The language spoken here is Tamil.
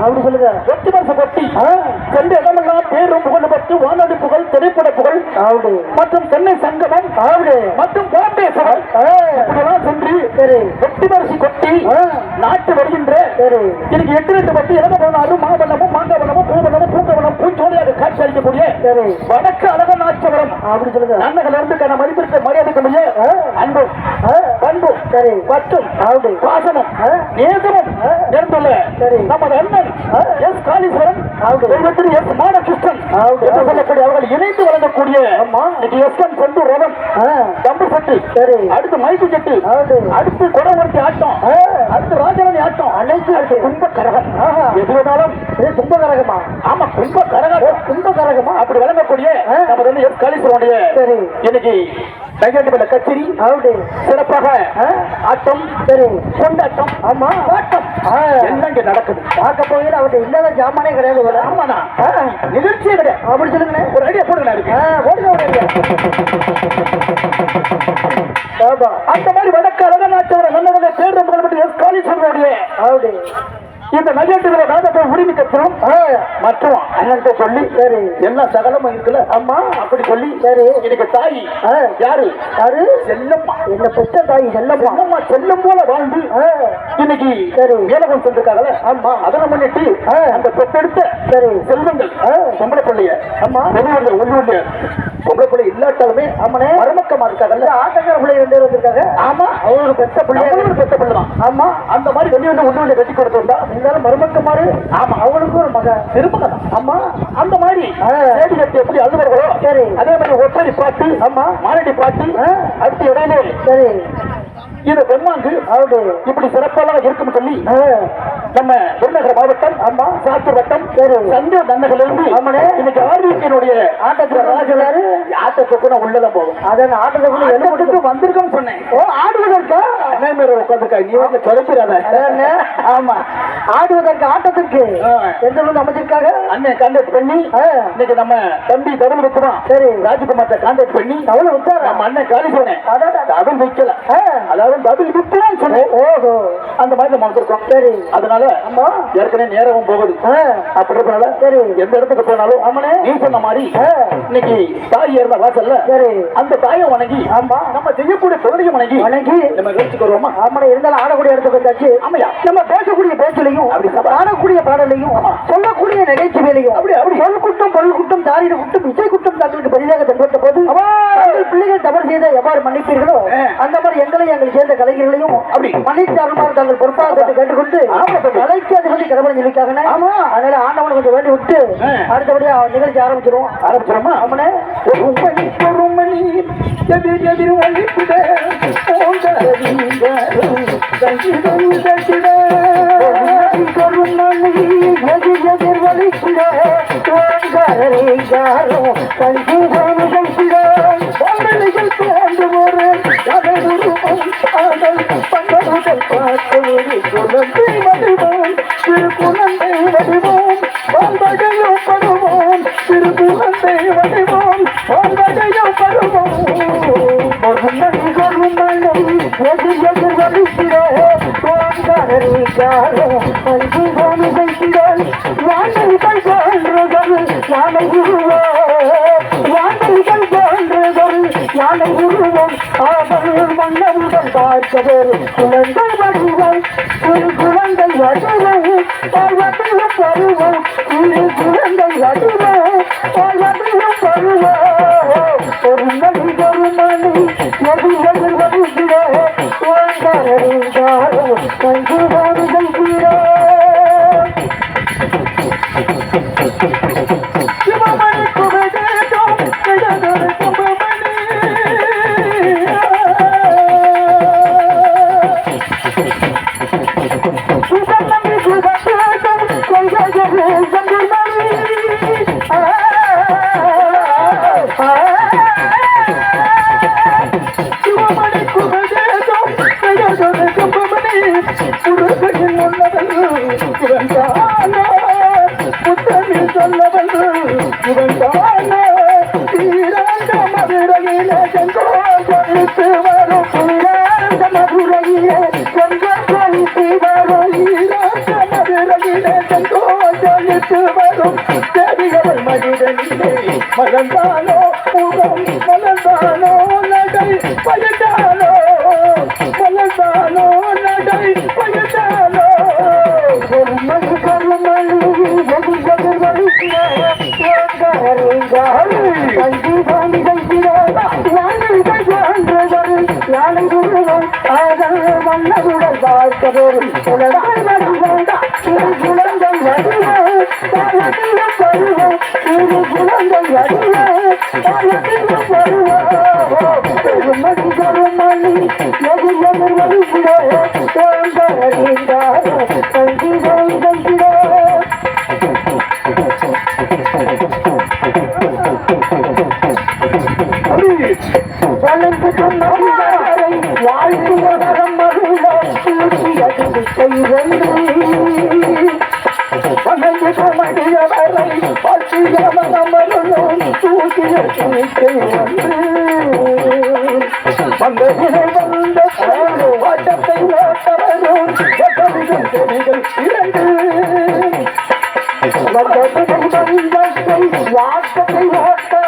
அப்படி சொல்லுங்க. வெற்றி பரிசு கொட்டி. சென்ற இடமெல்லாம் பேரும் புகழ் பெற்று வானொலி புகழ் திரைப்பட புகழ். அப்படி மற்றும் சென்னை சங்கமம். அப்படி மற்றும் சபை. ஆ, இப்படியெல்லாம் சென்று சரி. வெற்றி பரிசு கொட்டி நாட்டு வருகின்ற சரி. எனக்கு எட்டு ரெண்டு பத்து இறந்த போனாலும் மாவட்டமும் மாங்கவனமும் பூவனமும் பூங்கவனம் பூஞ்சோடியாக காட்சி அளிக்கக்கூடிய சரி. வடக்கு அழகநாச்சவரம் அப்படி சொல்லுங்க. நன்னகள் இருந்து மதிப்பிற்கு மரியாதைக்குரிய ஆ, அன்பும் பண்பும் சரி. பற்றும். அப்படி பாசமும். நேசமும். சரி. நமது அண்ணன். எஸ் காளீஸ்வரன் ஆவுடு. தெய்வத்திரு எஸ் மானகிருஷ்ணன் ஆவுடு. என்று சொல்லக்கூடிய அவர்கள் இணைந்து வழங்கக்கூடிய ஆமா. இன்னைக்கு எஸ் என் செந்து ரதம் தம்பு செட்டு சரி. அடுத்து மைக்கு செட்டு. அடுத்து குடவர்த்தி ஆட்டம் அடுத்து ராஜரணி ஆட்டம் அனைத்து கும்ப கரகம். எது வேணாலும் இது துன்பகரகமா ஆமா கும்ப கரகம் துன்ப கரகமா அப்படி வழங்கக்கூடிய. நமது எஸ் காளீஸ்வரனுடைய சரி இன்னைக்கு நையாண்டிபல்ல கச்சேரி அப்படி சிறப்பாக ஆட்டம் சரி கொண்டாட்டம் ஆமா பாட்டம் ஆ, எல்லாம் இங்க நடக்குது? பார்க்க போகையில் அவர்கிட்ட இல்லாத ஜாமானே கிடையாது போல. ஆமாண்ணா. நிகழ்ச்சியே கிடையாது அப்படி சொல்லுங்கண்ணே ஒரு ஐடியா போடுங்க இருக்கு ஓடுங்க ஆமா. அந்த மாதிரி வடக்கு அழகநாட்டவரை நல்லவங்க தேர்தல் முதல்வர் எஸ் காளீஸ்வரனுடைய அப்படி இந்த நகையீட்டுகளை நாதத்தை உரிமை ஆ, மற்றும் அண்ணன்ட்ட சொல்லி சரி. எல்லா சகலமும் இருக்குல்ல ஆமா. அப்படி சொல்லி சரி. இன்னைக்கு தாய். யாரு? யாரு? செல்லம்மா. என்ன பெற்ற தாய் செல்லம்மா. செல்லம்மா செல்லம் போல வாழ்ந்து இன்னைக்கு சரி. மேலகம் சென்றிருக்காங்கல்ல ஆமா. அதனை முன்னிட்டு ஆ. அந்த பெற்றெடுத்த சரி. செல்வங்கள். பொம்பளை பிள்ளைய ஆமா. பெரியவர்கள் உள்ளூர்ல பொம்பளை இல்லாட்டாலுமே ஆமாண்ணே மருமக்கமா இருக்காங்கல்ல இந்த ஆட்டக்கார பிள்ளை ரெண்டு பேர் வந்திருக்காங்க. ஆமா. அவங்களுக்கு பெற்ற பிள்ளை நம்மளும் பெத்த பிள்ளை தான். ஆமா. அந்த மாதிரி வெளியே வந்து உள்ளூர்ல கட்டி கொடுத்திருந்தா இருந்தாலும் மருமக்க மாறு ஆமா. அவங்களுக்கும் ஒரு மகன் திரும்ப ஆமா. அந்த மாதிரி. தேடி கட்டி எப்படி அழுவார்களோ சரி. அதே மாதிரி ஒற்றடி பாட்டு ஆமா. மாரடி பாட்டு. அடுத்த இடையில சரி. இது பெருமாங்கு இப்படி சிறப்பெல்லாம் இருக்கும்னு சொல்லி நம்ம விருநகர மாவட்டம் ஆமா. சாத்தூர் வட்டம் சரி. சந்தூர் நன்னகல இருந்து ஆமாண்ணே. இன்னைக்கு ஆர்விக்கினுடைய ஆட்டத்துல ராஜலாரு ஆட்டத்துக்கு நான் உள்ளதான் போகும். அதான் ஆட்டத்துக்குள்ள என்ன ஆட்டத்துக்கு வந்திருக்கோம்னு சொன்னேன். ஓ ஆடுவதற்கா அண்ணன் மேல உட்காந்துக்கா நீ வந்து அதானே? ஆமா. ஆடுவதற்கு ஆட்டத்திற்கு. எந்த வந்து அமைச்சிருக்காங்க அண்ணன் கான்டாக்ட் பண்ணி இன்னைக்கு நம்ம தம்பி தருள் விட்டுறான் சரி. ராஜகுமார்ட்ட கான்டாக்ட் பண்ணி அவ்வளவு நம்ம அண்ணன் காலி சொன்னேன். அடாடா. டபுள் வைக்கல ஆ, டபுள் சொன்னேன். ஓஹோ. அந்த மாதிரி நம்ம வந்திருக்கோம். சரி. அதனால ஆமா. ஏற்கனவே நேரமும் போகுது. ஆ, அப்படி இருக்கனால சரி. எந்த இடத்துக்கு போனாலும் ஆமாண்ணே. நீ சொன்ன மாதிரி இன்னைக்கு தாய் ஏறின வாசல்ல சரி. அந்த தாயை வணங்கி ஆமா. நம்ம செய்யக்கூடிய தொழிலையும் வணங்கி வணங்கி. நம்ம கழிச்சுக்கு வருவோமா? ஆமாண்ணே. இருந்தாலும் ஆடக்கூடிய இடத்துக்கு வந்தாச்சு. ஆமையா? நம்ம பேசக்கூடிய பேச்சிலையும் அப்படி சபா. ஆடக்கூடிய பாடலையும் சொல்லக்கூடிய நகைச்சுவையிலையும் அப்படி, எவ்வாறு மன்னிப்பீர்களோ. அந்த மாதிரி எங்களையும் எங்களை சேர்ந்த கலைஞர்களையும் அப்படி. மன்னித்து அருள்மாறு தங்கள் பொறுப்பாக கேட்டு கேட்டுக்கொண்டு. கலைக்கு அதிபதி கடவுளை சொல்லிக்காங்கண்ணே ஆமா. அதனால ஆண்டவனை கொஞ்சம் வேண்டி விட்டு. அடுத்தபடியா நிகழ்ச்சி ஆரம்பிச்சிடமா ஆமாண்ணே ஒரு மணி ஒரு மணி எதிர் எதிர் வலிக்குத திருக்குழந்தை வடிவோம் பண்படையும் பருவோம் குழந்தை வடிவம் குழந்தை வடிவம் பருவத்திலும் பருவம் குழந்தை வடிவம் பருவத்திலும் பருவம் ஒரு மணி ஒரு மணி எது மதுரையிலே கொஞ்சம் ஜொலித்து வரும் மலர்ந்தானோ முகம் மலர்ந்தானோ நடை பயந்தானோ மலர்ந்தானோ நடை பயந்தானோ பொறுமதி கருமணி வெகு வெகு கல்வி தாண்டி கைக்கிறோம் யானை கையாண்டவர் யானை குருவம் ஆதல் குழந்தை வருவோம் தாயத்தில வருவோம் திரு குழந்தை வருவோம் தாயத்தில வருவோம் பெருமதி கருமணி வெகு வெகு வருகிறோம் கல்வி தாண்டி கைக்கிறோம் வந்த வந்த வட்டத்தை இரண்டு வந்ததை வந்தத்தை வாக்க